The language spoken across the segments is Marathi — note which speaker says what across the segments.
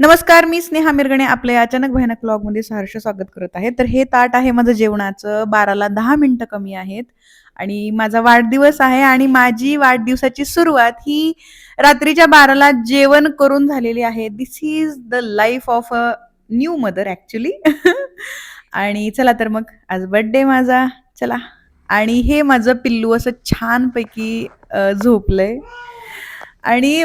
Speaker 1: नमस्कार मी स्नेहा मिरगणे आपल्या अचानक भयानक ब्लॉगमध्ये सहर्ष स्वागत करत आहे. तर हे ताट आहे माझं जेवणाचं. बाराला दहा मिनटं कमी आहेत. आणि माझा वाढदिवस आहे आणि माझी वाढदिवसाची सुरुवात ही रात्रीच्या बाराला जेवण करून झालेली आहे. This is the life of a new mother actually आणि चला तर मग आज बड्डे माझा. चला. आणि हे माझं पिल्लू असं छानपैकी झोपलंय. आणि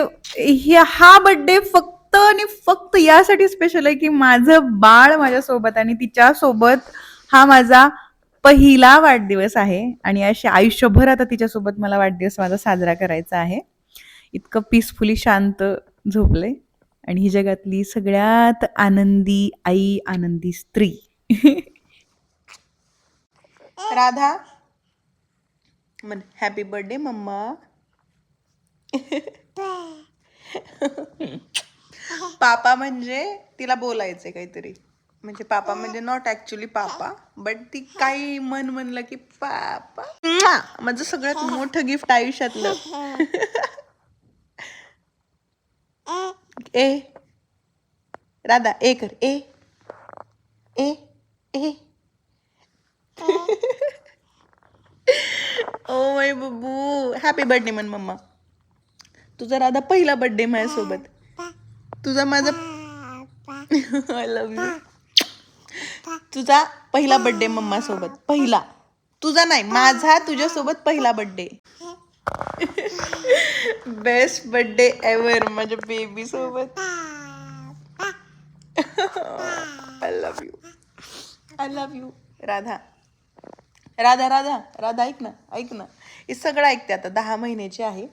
Speaker 1: हा बर्थडे फक्त आणि फक्त यासाठी स्पेशल आहे की माझं बाळ माझ्यासोबत आणि तिच्या सोबत हा माझा पहिला वाढदिवस आहे. आणि अशी आयुष्यभर आता तिच्यासोबत मला वाढदिवस माझा साजरा करायचा आहे. इतकं पीसफुली शांत झोपले आणि ही जगातली सगळ्यात आनंदी आई आनंदी स्त्री. राधा. म्हण हॅपी बर्थडे मम्मा. पापा म्हणजे तिला बोलायचंय काहीतरी. म्हणजे पापा म्हणजे नॉट ऍक्च्युली पापा बट ती काही मन म्हणलं की पापा. माझं सगळ्यात मोठं गिफ्ट आयुष्यातलं. ए राधा ए कर ए ए ए. ओ माय बबू हॅपी बर्थडे मन मम्मा. तुझा राधा पहिला बर्थडे माझ्यासोबत. तुझा माझा आय लव्ह यू तुझा पहिला बर्थडे मम्मा सोबत पहिला. तुझा नाही माझा तुझ्यासोबत पहिला बर्थडे बेस्ट बर्थडे एव्हर माझ्या बेबी सोबत I love you I love you Radha. Radha Radha. Radha ऐक ना ऐक ना. हे सगळं ऐकते आता. दहा महिन्याची आहे.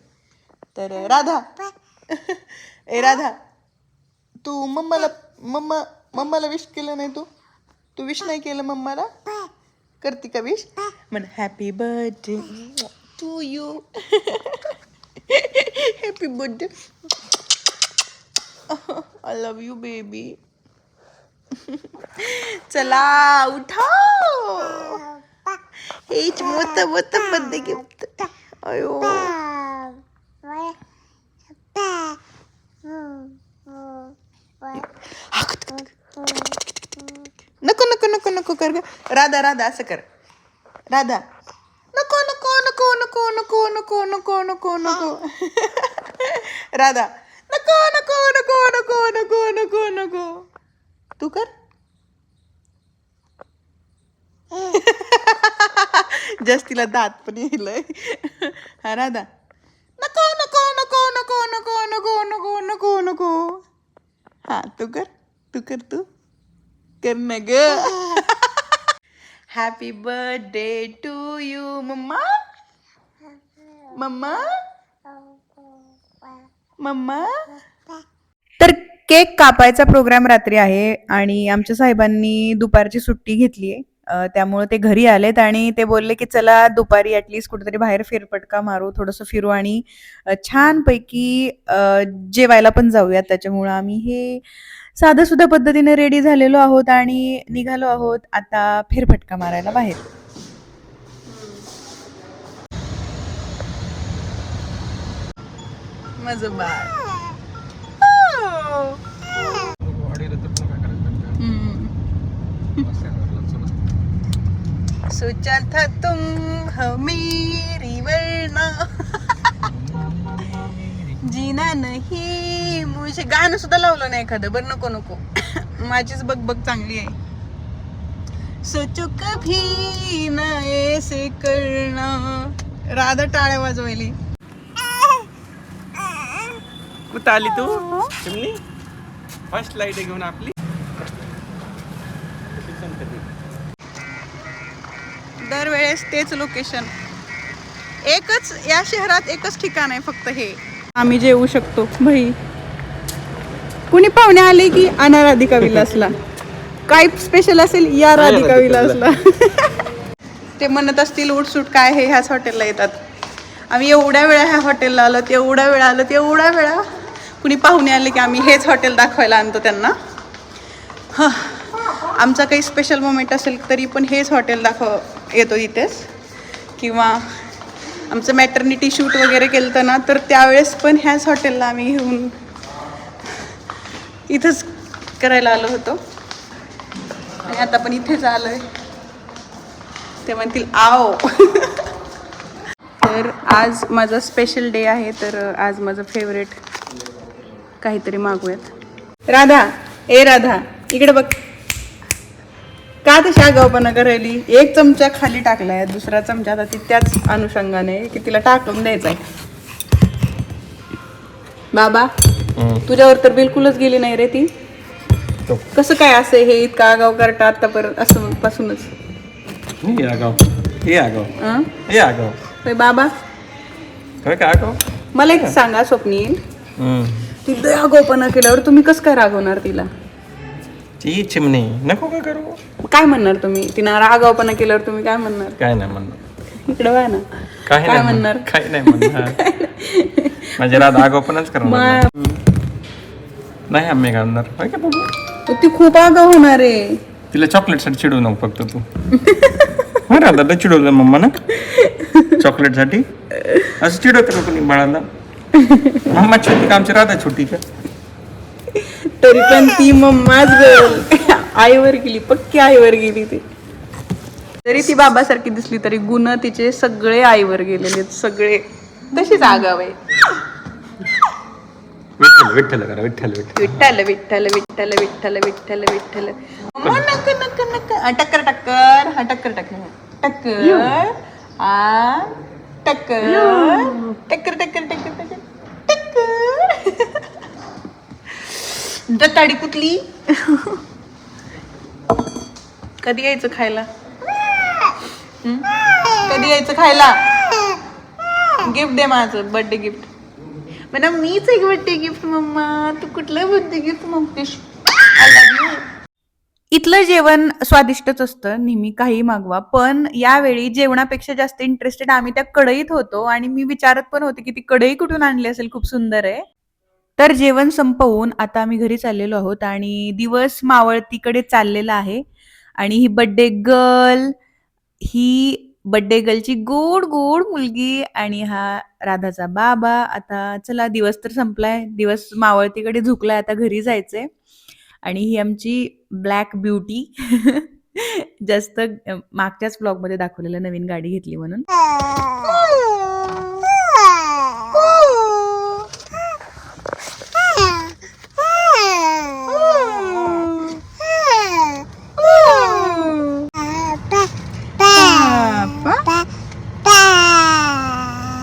Speaker 1: तर राधा. ए राधा. तू मम्माला मम्मा मम्माला विश केलं नाही तू? तू विश नाही केलं मम्माला? करते का विश म्हण happy birthday to you happy birthday I love you baby चला उठा. हेच मोठ मोठ बर्थडे गिफ्ट अयो. नको कर राधा राधा असं कर राधा नको नको नको नको नको नको नको नको नको राधा नको नको नको नको नको नको नको तू कर जस्ट तिला दात पण येईल हा राधा नको नको नको नको नको नको नको नको नको हा तू कर तू कर तू कर ना ग happy birthday to you mamma mamma mamma तर केक कापायचा प्रोग्राम रात्री आहे आणि आमच्या साहेबांनी दुपारची सुट्टी घेतली आहे. त्यामुळे ते घरी आलेत आणि ते बोलले की चला दुपारी ॲटलिस्ट कुठेतरी बाहेर फेरपटका मारू थोडंसं फिरू आणि छानपैकी जेवायला पण जाऊयात. त्याच्यामुळं आम्ही हे साधं सुद्धा पद्धतीने रेडी झालेलो आहोत आणि निघालो आहोत आता फेरफटका मारायला बाहेर. सोचा था तुम हो मेरी वरना जीना नाही मुझे गाणं सुद्धा लावलं नाही एखादं. बरं नको नको. माझीच बघ बघ चांगली आहे. सोचो कभी ना ऐसे करना. राधा टाळ्या वाजवायली.
Speaker 2: कुठं आली तू? चिमणी? फर्स्ट लाइट घेऊन आपली.
Speaker 1: दरवेळेस तेच लोकेशन एकच या शहरात एकच ठिकाण आहे फक्त हे. आम्ही जेवू शकतो भाई. कुणी पाहुणे आले की आणा राधिका विलासला काय स्पेशल असेल या राधिका विलासला ते म्हणत असतील उठसूट काय हे ह्याच हॉटेलला येतात. आम्ही एवढ्या वेळा ह्या हॉटेलला आलो एवढ्या वेळा आलो एवढ्या वेळा. कुणी पाहुणे आले की आम्ही हेच हॉटेल दाखवायला आणतो त्यांना. हा. आमचा काही स्पेशल मोमेंट असेल तरी पण हेच हॉटेल दाखव येतो इथेच. किंवा आमचं मॅटर्निटी शूट वगैरे केलं ना तर त्यावेळेस पण ह्याच हॉटेलला आम्ही येऊन इथंच करायला आलो होतो. आणि आता पण इथेच आलोय. ते म्हणतील आओ. तर आज माझा स्पेशल डे आहे तर आज माझं फेवरेट काहीतरी मागूयात. राधा ए राधा इकडे बघ. का तशी आगावपणा करायली? एक चमचा खाली टाकलाय दुसरा चमचा आता ती त्याच अनुषंगाने की तिला टाकून द्यायचा आहे बाबा तुझ्यावर तर बिलकुलच गेली नाही रे ती. कसं काय असं हे इतका आगाव करता आतापर्यंत असं पासूनच?
Speaker 2: हे आगाव. हे आगाव.
Speaker 1: अं?
Speaker 2: हे आगाव.
Speaker 1: होय बाबा.
Speaker 2: काय काय आगाव?
Speaker 1: मला एक सांगा स्वप्नील. ती लय आगावपणा केल्यावर तुम्ही कसं काय रागवणार तिला?
Speaker 2: ती चिमणी. नको का करू?
Speaker 1: काय म्हणणार तुम्ही? तिनं आगावपणा केल्यावर तुम्ही काय म्हणणार?
Speaker 2: काय नाही म्हणणार.
Speaker 1: इकडे व्हा ना.
Speaker 2: काय
Speaker 1: काय
Speaker 2: नाही
Speaker 1: म्हणणार?
Speaker 2: म्हणणार. काय नाही. म्हणणार माझ्या रात आगावपणाच करणार नाही. आम्ही घालणार. बघू
Speaker 1: ती खूप आगाव होणार आहे.
Speaker 2: तिला चॉकलेटसाठी चिडवू नको फक्त तू. हा राधा तर चिडवलं मम्मा ना चॉकलेटसाठी असं चिडवतं का कोणी बाळाला? मम्मा छोटी का आमची राधा छोटी का?
Speaker 1: तरी पण ती मम्माच गर्ल आईवर गेली पक्की आईवर गेली ती. जरी ती बाबासारखी दिसली तरी गुण तिचे सगळे आईवर गेलेले सगळे. तशीच आगाव आहे.
Speaker 2: विठ्ठल विठ्ठल करा विठ्ठल विठ्ठल.
Speaker 1: विठ्ठल विठ्ठल विठ्ठल विठ्ठल विठ्ठल विठ्ठल. अम्मा, नक नक नक हा, टक्कर टक्कर. हा टक्कर टक्कर. टक्कर. हा टक्कर. टक्कर टक्कर टक्कर टक्कर. टक्कर. दताडी कुठली? कधी यायचं खायला? हं? कधी यायचं खायला? गिफ्ट दे माझं बर्थडे गिफ्ट मॅडम मीच एक बर्थडे गिफ्ट मम्मा. तू कुठलं बर्थडे गिफ्ट मागतेस? इथलं जेवण स्वादिष्टच असतं नेहमी काही मागवा. पण यावेळी जेवणापेक्षा जास्त इंटरेस्टेड आम्ही त्या कढईत होतो आणि मी विचारत पण होते की ती कढई कुठून आणली असेल? खूप सुंदर आहे. तर जेवण संपवून आता आम्ही घरी चाललेलो आहोत आणि दिवस मावळतीकडे चाललेला आहे. आणि ही बड्डे गर्ल ही बड्डे गर्लची गोड गोड मुलगी आणि हा राधाचा बाबा. आता चला दिवस तर संपलाय. दिवस मावळतीकडे झुकलाय आता घरी जायचंय. आणि ही आमची ब्लॅक ब्युटी जास्त मागच्याच ब्लॉगमध्ये दाखवलेलं नवीन गाडी घेतली म्हणून.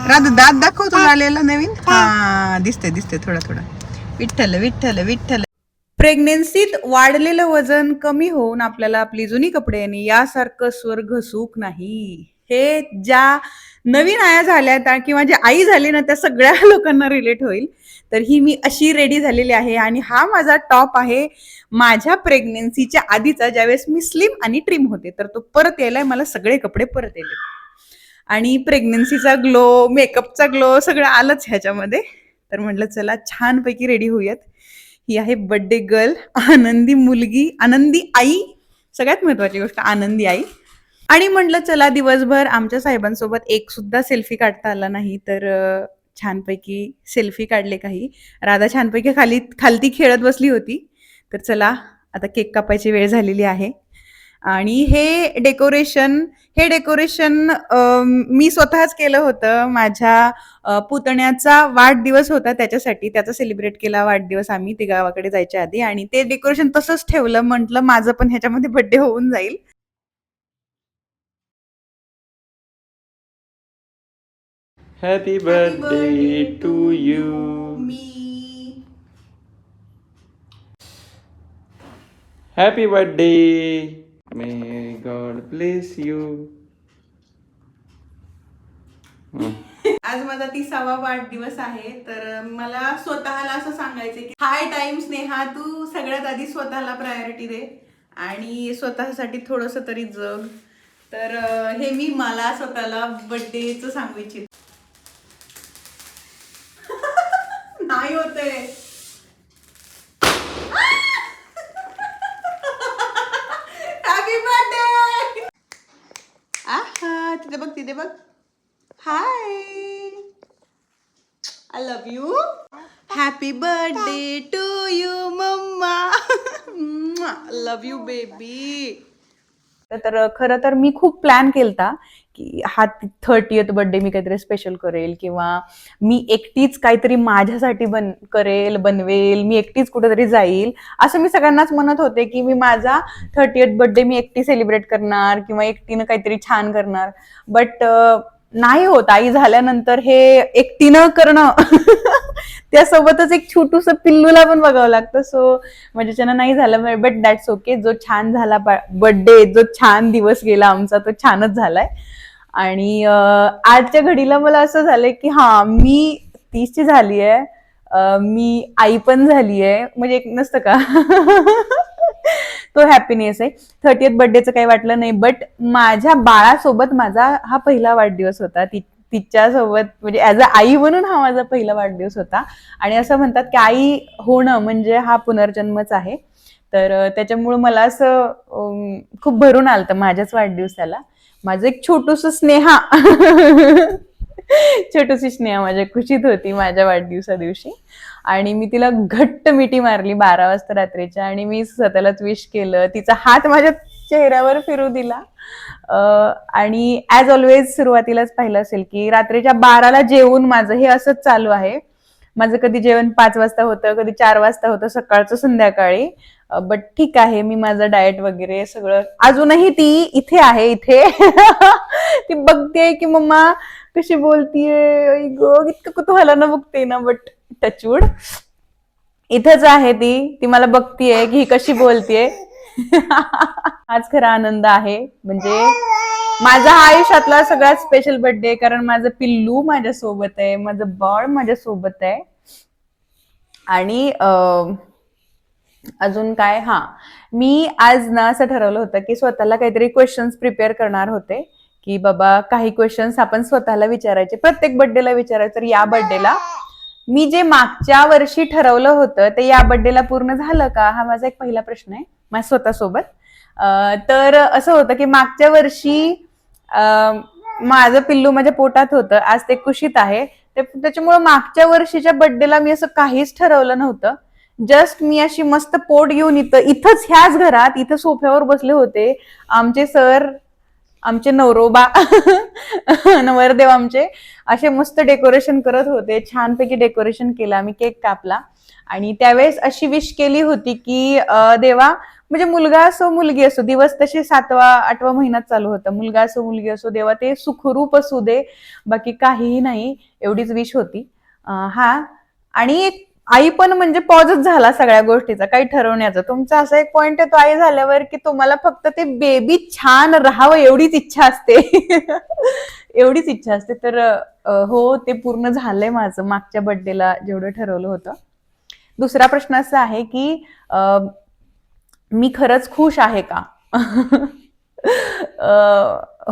Speaker 1: राधा दात दाखव तुला आलेला नवीन. हा. दिसते दिसते थोडा थोडा. विठ्ठल विठ्ठल विठ्ठल. प्रेग्नेन्सीत वाढलेलं वजन कमी होऊन आपल्याला आपली जुनी कपडे आणि यासारखं स्वर्ग सुख नाही. हे ज्या नवीन आया झाल्यात आ- किंवा ज्या आई झाली ना त्या सगळ्या लोकांना रिलेट होईल. तर ही मी अशी रेडी झालेली आहे आणि हा माझा टॉप आहे माझ्या प्रेग्नेन्सीच्या आधीचा ज्यावेळेस मी स्लिम आणि ट्रिम होते. तर तो परत यायलाय मला सगळे कपडे परत यायले आणि प्रेग्नन्सीचा ग्लो मेकअपचा ग्लो सगळं आलंच ह्याच्यामध्ये. तर म्हटलं चला छानपैकी रेडी होऊयात. ही आहे बड्डे गर्ल आनंदी मुलगी आनंदी आई. सगळ्यात महत्वाची गोष्ट आनंदी आई. आणि म्हटलं चला दिवसभर आमच्या साहेबांसोबत एक सुद्धा सेल्फी काढता आला नाही तर छानपैकी सेल्फी काढले काही. राधा छानपैकी खाली खालती खेळत बसली होती. तर चला आता केक कापायची वेळ झालेली आहे. आणि हे डेकोरेशन हे डेकोरेशन मी स्वतःच केलं होतं. माझ्या पुतण्याचा वाढदिवस होता त्याच्यासाठी. त्याचा सेलिब्रेट केला वाढदिवस आम्ही ते गावाकडे जायच्या आधी. आणि ते डेकोरेशन तसंच ठेवलं. म्हटलं माझं पण ह्याच्यामध्ये बड्डे होऊन जाईल.
Speaker 2: Happy birthday to you
Speaker 1: me
Speaker 2: happy birthday may God bless you
Speaker 1: आज माझा तिसावा वाढदिवस आहे तर मला स्वतःला असं सांगायचं की हाय टाइम स्नेहा तू सगळ्यात आधी स्वतःला प्रायोरिटी दे आणि स्वतःसाठी थोडस तरी जग. तर हे मी मला स्वतःला बर्थडेच सांगू इच्छित. नाही होतंय हॅपी बर्थडे आहा तिथे बघ तिथे बघ hi I love you happy birthday to you mamma love you baby तर खरं तर मी खूप प्लॅन केलता की हा थर्टीएथ बर्थडे मी काहीतरी स्पेशल करेल किंवा मी एकटीच काहीतरी माझ्यासाठी बन करेल बनवेल मी एकटीच कुठेतरी जाईल. असं मी सगळ्यांनाच म्हणत होते की मी माझा थर्टीएथ बर्थडे मी एकटी सेलिब्रेट करणार किंवा एकटीनं काहीतरी छान करणार. बट नाही होत. आई झाल्यानंतर हे एकटीनं करणं. त्यासोबतच एक छोटूस पिल्लूला पण बघावं लागतं. सो माझ्याच्यानं म्हणजे नाही झालं बट दॅट्स ओके जो छान झाला बर्थडे जो छान दिवस गेला आमचा तो छानच झालाय. आणि आजच्या घडीला मला असं झालंय की हा मी तीसची झाली आहे मी आई पण झाली आहे म्हणजे एक नसतं का? तो हॅपीनेस आहे. थर्टीएथ बर्थडेचं काही वाटलं नाही बट माझ्या बाळासोबत माझा हा पहिला वाढदिवस होता. ती तिच्यासोबत म्हणजे ॲज अ आई म्हणून हा माझा पहिला वाढदिवस होता. आणि असं म्हणतात की आई होणं म्हणजे हा पुनर्जन्मच आहे. तर त्याच्यामुळं मला असं खूप भरून आलं माझ्याच वाढदिवसाला. माझं एक छोटूस स्नेहा छोटीशी स्नेहा माझ्या खुशीत होती माझ्या वाढदिवसा दिवशी. आणि मी तिला घट्ट मिठी मारली बारा वाजता रात्रीच्या. आणि मी स्वतःलाच विश केलं. तिचा हात माझ्या चेहऱ्यावर फिरू दिला. आणि ॲज ऑलवेज सुरुवातीलाच पाहिलं असेल की रात्रीच्या बाराला जेवून माझं हे असंच चालू आहे. माझं कधी जेवण पाच वाजता होतं कधी चार वाजता होतं सकाळचं संध्याकाळी. बट ठीक आहे मी माझं डाएट वगैरे सगळं अजूनही ती इथे आहे इथे. ती बघते की मम्मा कशी बोलतीये ग इतकं कुतूहलानं बघते ना बट टचवूड इथंच आहे ती ती मला बघतीये की ही कशी बोलतीये. आज खरा आनंद आहे. म्हणजे माझा हा आयुष्यातला सगळ्यात स्पेशल बर्थडे कारण माझं पिल्लू माझ्या सोबत आहे माझं बाळ माझ्या सोबत आहे. आणि अजून काय? हा. मी आज ना असं ठरवलं होतं की स्वतःला काहीतरी क्वेश्चन्स प्रिपेअर करणार होते. की बाबा काही क्वेश्चन्स आपण स्वतःला विचारायचे प्रत्येक बर्थडेला विचारायचं तर या बर्थडेला मी जे मागच्या वर्षी ठरवलं होतं ते या बर्थडेला पूर्ण झालं का? हा माझा एक पहिला प्रश्न आहे. माझ्या स्वतःसोबत. तर असं होतं की मागच्या वर्षी माझं पिल्लू माझ्या पोटात होतं. आज ते कुशीत आहे. ते त्याच्यामुळे मागच्या वर्षीच्या बर्थडेला मी असं काहीच ठरवलं नव्हतं. जस्ट मी अशी मस्त पोट घेऊन इथं इथंच ह्याच घरात इथं सोफ्यावर बसले होते. आमचे सर आमचे नवरोबा नवरदेव आमचे असे मस्त डेकोरेशन करत होते. छानपैकी डेकोरेशन केलं. आम्ही केक कापला. आणि त्यावेळेस अशी विश केली होती की देवा म्हणजे मुलगा असो मुलगी असो दिवस तसे सातवा आठवा महिन्यात चालू होता. मुलगा असो मुलगी असो देवा ते सुखरूप असू दे बाकी काहीही नाही एवढीच विश होती. हा. आणि एक आई पण म्हणजे पॉजच झाला सगळ्या गोष्टीचा काही ठरवण्याचा. तुमचा असा एक पॉइंट आहे तो आई झाल्यावर की तुम्हाला फक्त ते बेबी छान राहावं एवढीच इच्छा असते. एवढीच इच्छा असते. तर हो ते पूर्ण झालंय माझं. मागच्या बर्थडेला जेवढं ठरवलं होतं. दुसरा प्रश्न असा आहे की मी खरंच खुश आहे का?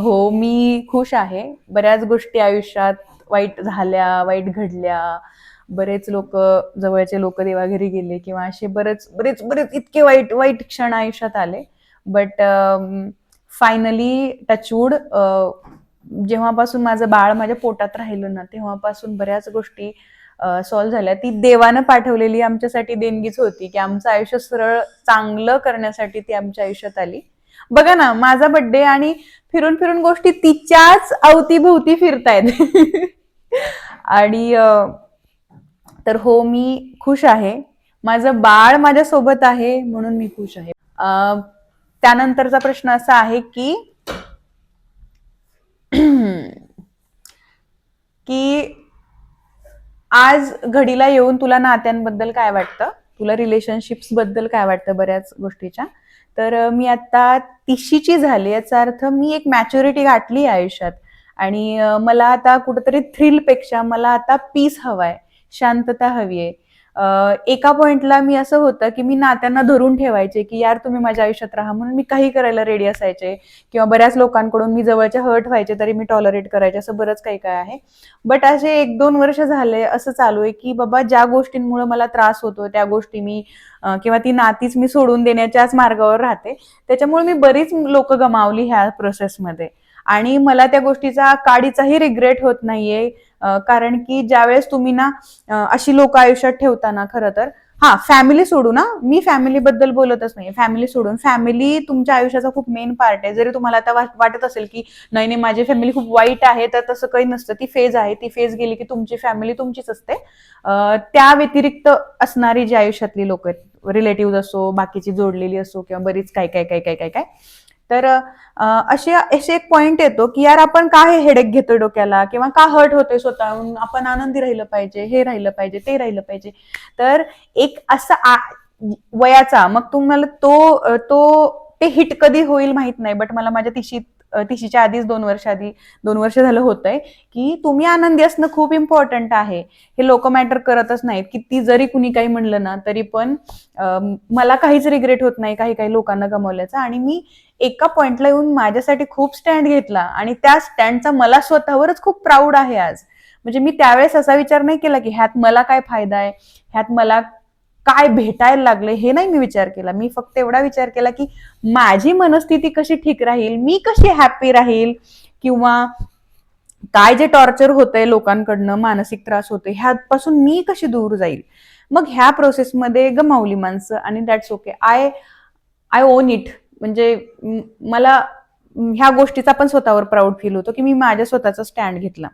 Speaker 1: हो मी खुश आहे. बऱ्याच गोष्टी आयुष्यात वाईट झाल्या वाईट घडल्या. बरेच लोक जवळचे लोक देवाघरी गेले किंवा असे बरेच बरेच बरेच इतके वाईट वाईट क्षण आयुष्यात आले. बट फायनली टचवूड जेव्हापासून माझं बाळ माझ्या पोटात राहिलं ना तेव्हापासून बऱ्याच गोष्टी सॉल्व्ह झाल्या. ती देवानं पाठवलेली आमच्यासाठी देणगीच होती की आमचं आयुष्य सरळ चांगलं करण्यासाठी ती आमच्या आयुष्यात आली. बघा ना माझा बर्थडे आणि फिरून फिरून गोष्टी तिच्याच अवतीभोवती फिरतायत. आणि तर हो मी खुश आहे. माझं बाळ माझ्या सोबत आहे म्हणून मी खुश आहे. त्यानंतरचा प्रश्न असा आहे की की आज घडीला येऊन तुला नात्यांबद्दल काय वाटतं? तुला रिलेशनशिप्सबद्दल काय वाटतं बऱ्याच गोष्टीच्या? तर मी आता तिशीची झाली याचा अर्थ मी एक मॅच्युरिटी गाठली आयुष्यात. आणि मला आता कुठंतरी थ्रिलपेक्षा मला आता पीस हवाय शांतता हवी आहे. एका पॉइंटला मी असं होतं की मी नात्यांना धरून ठेवायचे की यार तुम्ही माझ्या आयुष्यात राहा. म्हणून मी काही करायला रेडी असायचे किंवा बऱ्याच लोकांकडून मी जवळच्या हर्ट व्हायचे तरी मी टॉलरेट करायचे. असं बरंच काही काय आहे. बट असे एक दोन वर्ष झाले असं चालू आहे की बाबा ज्या गोष्टींमुळे मला त्रास होतो त्या गोष्टी मी किंवा ती नातीच मी सोडून देण्याच्याच मार्गावर राहते. त्याच्यामुळे मी बरीच लोक गमावली ह्या प्रोसेसमध्ये आणि मला त्या गोष्टीचा काडीचाही रिग्रेट होत नाहीये. कारण की ज्यावेळेस तुम्ही ना अशी लोक आयुष्यात ठेवताना खरं तर हा फॅमिली सोडून ना. मी फॅमिली बद्दल बोलतच नाही फॅमिली सोडून. फॅमिली तुमच्या आयुष्याचा खूप मेन पार्ट आहे. जरी तुम्हाला आता वाटत असेल की नाही नाही माझी फॅमिली खूप वाईट आहे तर तसं काही नसतं. ती फेज आहे. ती फेज गेली की तुमची फॅमिली तुमचीच असते. त्या व्यतिरिक्त असणारी जी आयुष्यातली लोक आहेत रिलेटिव्ह असो बाकीची जोडलेली असो किंवा बरीच काय काय काय काय काय काय तर असे असे एक पॉइंट येतो की यार आपण का हे हेडेक घेतो डोक्याला? किंवा का हर्ट होतोय स्वतःहून? आपण आनंदी राहिलं पाहिजे हे राहिलं पाहिजे ते राहिलं पाहिजे. तर एक असा वयाचा मग तुम्हाला तो तो ते हिट कधी होईल माहीत नाही बट मला माझ्या तिशी तिशीच्या आधीच दोन वर्ष आधी दोन वर्ष झालं होतंय की तुम्ही आनंदी असणं खूप इम्पॉर्टंट आहे. हे लोक मॅटर करतच नाहीत. किती जरी कुणी काही म्हणलं ना तरी पण मला काहीच रिग्रेट होत नाही काही काही लोकांना गमावल्याचा. आणि मी एका पॉइंटला येऊन माझ्यासाठी खूप स्टँड घेतला. आणि त्या स्टँडचा मला स्वतःवरच खूप प्राऊड आहे आज. म्हणजे मी त्यावेळेस असा विचार नाही केला की ह्यात मला काय फायदा आहे? ह्यात मला काय भेटायला लागले हे नाही मी विचार केला. मी फक्त एवढा विचार केला की माझी मनस्थिती कशी ठीक राहील? मी कशी हॅपी राहील? किंवा काय जे टॉर्चर होतंय लोकांकडनं मानसिक त्रास होते ह्यापासून मी कशी दूर जाईल? मग ह्या प्रोसेसमध्ये गमावली माणसं आणि that's okay I I own it म्हणजे मला ह्या गोष्टीचा पण स्वतःवर प्राऊड फील होतो की मी माझ्या स्वतःचा स्टँड घेतला.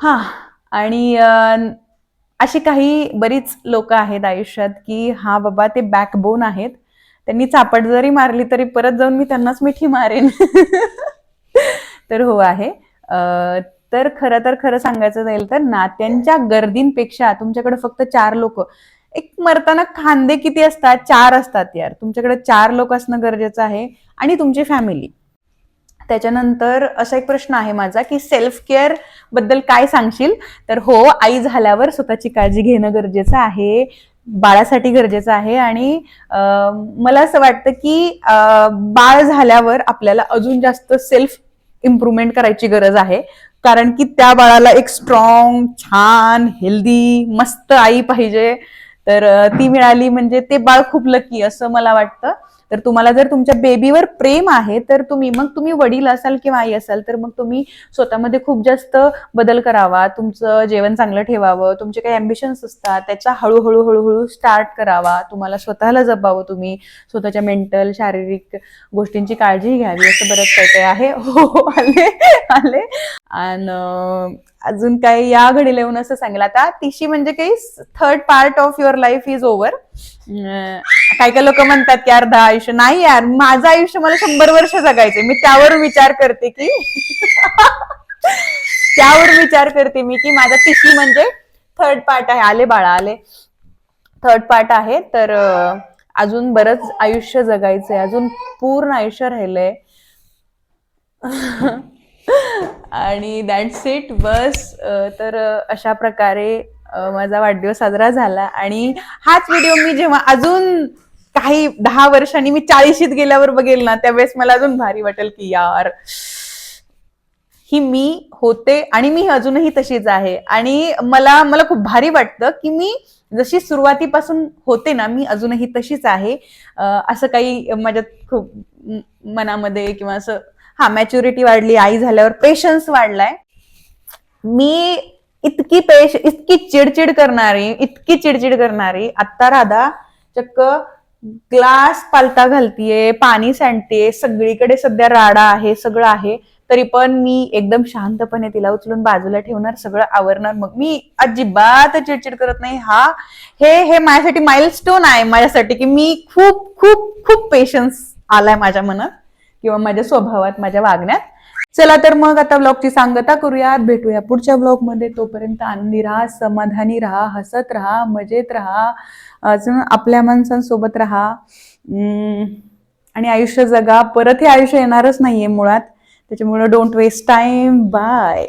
Speaker 1: हा. आणि अशी काही बरीच लोक आहेत आयुष्यात की हा बाबा ते बॅकबोन आहेत. त्यांनी चापट जरी मारली तरी परत जाऊन मी त्यांनाच मिठी मारेन. तर हो आहे. तर खरं तर खरं सांगायचं जाईल तर नात्यांच्या गर्दींपेक्षा तुमच्याकडे फक्त चार लोक. एक मरताना खांदे किती असतात? चार असतात यार. तुमच्याकडे चार लोक असणं गरजेचं आहे आणि तुमची फॅमिली त्याच्यानंतर असा एक प्रश्न आहे माझा की सेल्फ केअरबद्दल काय सांगशील? तर हो आई झाल्यावर स्वतःची काळजी घेणं गरजेचं आहे बाळासाठी गरजेचं आहे आणि मला असं वाटतं की बाळ झाल्यावर आपल्याला अजून जास्त सेल्फ इम्प्रुव्हमेंट करायची गरज आहे. कारण की त्या बाळाला एक स्ट्रॉंग छान हेल्दी मस्त आई पाहिजे. तर ती मिळाली म्हणजे ते बाळ खूप लकी असं मला वाटतं. तर तुम्हाला जर तुमच्या बेबीवर प्रेम आहे तर तुम्ही मग तुम्ही वडील असाल किंवा आई असाल तर मग तुम्ही स्वतःमध्ये खूप जास्त बदल करावा तुमचं जेवण चांगलं ठेवावं तुमचे काही अम्बिशन्स असतात त्याचा हळूहळू हळूहळू स्टार्ट करावा तुम्हाला स्वतःला जपावं तुम्ही स्वतःच्या मेंटल शारीरिक गोष्टींची काळजी घ्यावी असं बरंच काही काही आहे. हो हो, आले आले. आणि uh, अजून काही या घडीला येऊन असं सांगेल. आता तिशी म्हणजे काही third part of your life is over काही काही लोक म्हणतात की अर्धा आयुष्य. नाही यार माझं आयुष्य मला शंभर वर्ष जगायचे मी त्यावर विचार करते की त्यावर विचार करते मी की माझा तिशी म्हणजे थर्ड पार्ट आहे. आले बाळा आले. थर्ड पार्ट आहे. तर अजून बरंच आयुष्य जगायचंय. अजून पूर्ण आयुष्य राहिलंय. आणि दॅट्स इट बस तर अशा प्रकारे माझा वाढदिवस साजरा झाला. आणि हाच व्हिडिओ मी जेव्हा अजून काही दहा वर्षांनी मी चाळीशीत गेल्यावर बघेल ना त्यावेळेस मला अजून भारी वाटेल की यार ही मी होते आणि मी अजूनही तशीच आहे. आणि मला मला खूप भारी वाटतं की मी जशी सुरुवातीपासून होते ना मी अजूनही तशीच आहे. असं काही माझ्यात खूप मनामध्ये किंवा असं हा मॅच्युरिटी वाढली आई झाल्यावर पेशन्स वाढलाय. मी इतकी पेश इतकी चिडचिड करणारी इतकी चिडचिड करणारी आत्ता राधा चक्क ग्लास पालता घालतीये पाणी सांडतीये सगळीकडे सध्या राडा आहे सगळं आहे. तरी पण मी एकदम शांतपणे तिला उचलून बाजूला ठेवणार सगळं आवरणार. मग मी अजिबात चिडचिड करत नाही. हा हे हे माझ्यासाठी माइलस्टोन आहे माझ्यासाठी की मी खूप खूप खूप पेशन्स आलाय माझ्या मनात. किंवा माझ्या स्वभावात माझ्या वागण्यात. चला तर मग आता ब्लॉगची सांगता करूयात. भेटूया पुढच्या ब्लॉगमध्ये तोपर्यंत आनंदी राहा समाधानी राहा हसत राहा मजेत राहा. अजून आपल्या माणसांसोबत राहा. आणि आयुष्य जगा. परत हे आयुष्य येणारच नाहीये मुळात. त्याच्यामुळे डोंट वेस्ट टाइम बाय